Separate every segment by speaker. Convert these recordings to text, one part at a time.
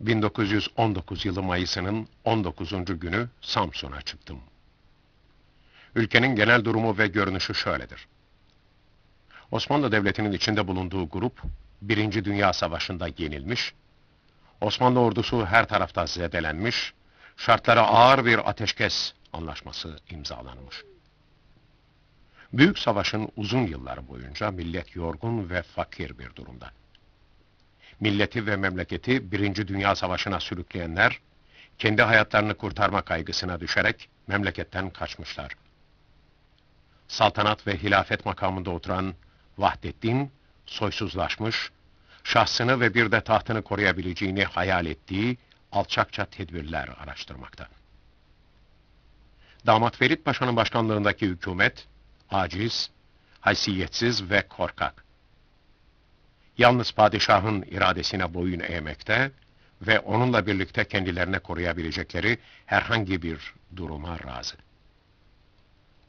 Speaker 1: 1919 yılı Mayıs'ının 19. günü Samsun'a çıktım. Ülkenin genel durumu ve görünüşü şöyledir. Osmanlı Devleti'nin içinde bulunduğu grup, Birinci Dünya Savaşı'nda yenilmiş, Osmanlı ordusu her tarafta zedelenmiş, şartlara ağır bir ateşkes anlaşması imzalanmış. Büyük savaşın uzun yılları boyunca millet yorgun ve fakir bir durumda. Milleti ve memleketi Birinci Dünya Savaşı'na sürükleyenler, kendi hayatlarını kurtarma kaygısına düşerek memleketten kaçmışlar. Saltanat ve hilafet makamında oturan Vahdettin, soysuzlaşmış, şahsını ve bir de tahtını koruyabileceğini hayal ettiği alçakça tedbirler araştırmakta. Damat Ferit Paşa'nın başkanlığındaki hükümet, aciz, haysiyetsiz ve korkak. Yalnız padişahın iradesine boyun eğmekte ve onunla birlikte kendilerine koruyabilecekleri herhangi bir duruma razı.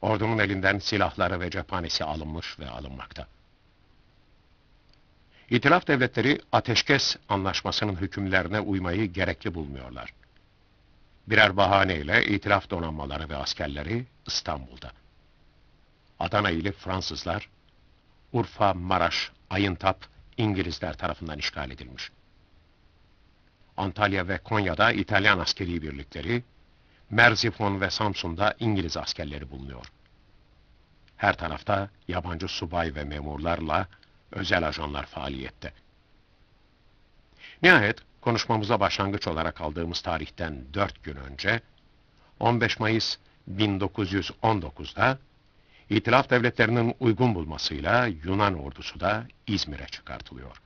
Speaker 1: Ordunun elinden silahları ve cephanesi alınmış ve alınmakta. İtilaf devletleri ateşkes anlaşmasının hükümlerine uymayı gerekli bulmuyorlar. Birer bahaneyle itilaf donanmaları ve askerleri İstanbul'da. Adana ili Fransızlar, Urfa, Maraş, Ayıntap İngilizler tarafından işgal edilmiş. Antalya ve Konya'da İtalyan askeri birlikleri, Merzifon ve Samsun'da İngiliz askerleri bulunuyor. Her tarafta yabancı subay ve memurlarla özel ajanlar faaliyette. Nihayet konuşmamıza başlangıç olarak aldığımız tarihten dört gün önce, 15 Mayıs 1919'da İtilaf devletlerinin uygun bulmasıyla Yunan ordusu da İzmir'e çıkartılıyor.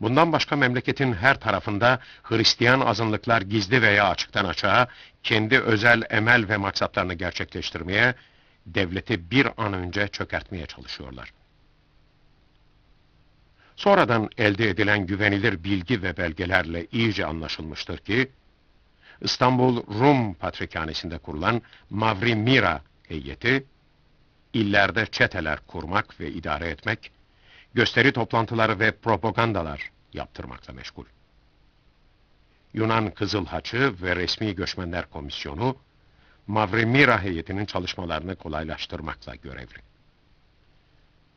Speaker 1: Bundan başka memleketin her tarafında Hristiyan azınlıklar gizli veya açıktan açığa kendi özel emel ve maksatlarını gerçekleştirmeye, devleti bir an önce çökertmeye çalışıyorlar. Sonradan elde edilen güvenilir bilgi ve belgelerle iyice anlaşılmıştır ki, İstanbul Rum Patrikhanesi'nde kurulan Mavri Mira heyeti, illerde çeteler kurmak ve idare etmek, gösteri toplantıları ve propagandalar yaptırmakla meşgul. Yunan Kızıl Haçı ve Resmi Göçmenler Komisyonu, Mavremira heyetinin çalışmalarını kolaylaştırmakla görevli.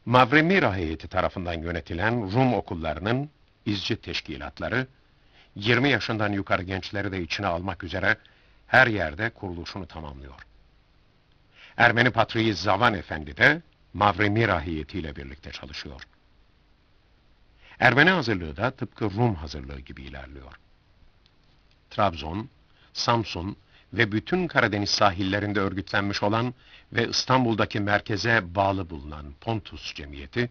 Speaker 1: Mavremira heyeti tarafından yönetilen Rum okullarının izci teşkilatları, 20 yaşından yukarı gençleri de içine almak üzere her yerde kuruluşunu tamamlıyor. Ermeni Patriği Zavan Efendi de Mavremira heyetiyle birlikte çalışıyor. Ermeni hazırlığı da tıpkı Rum hazırlığı gibi ilerliyor. Trabzon, Samsun ve bütün Karadeniz sahillerinde örgütlenmiş olan ve İstanbul'daki merkeze bağlı bulunan Pontus Cemiyeti,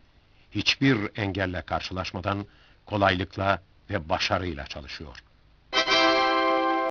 Speaker 1: hiçbir engelle karşılaşmadan kolaylıkla ve başarıyla çalışıyor.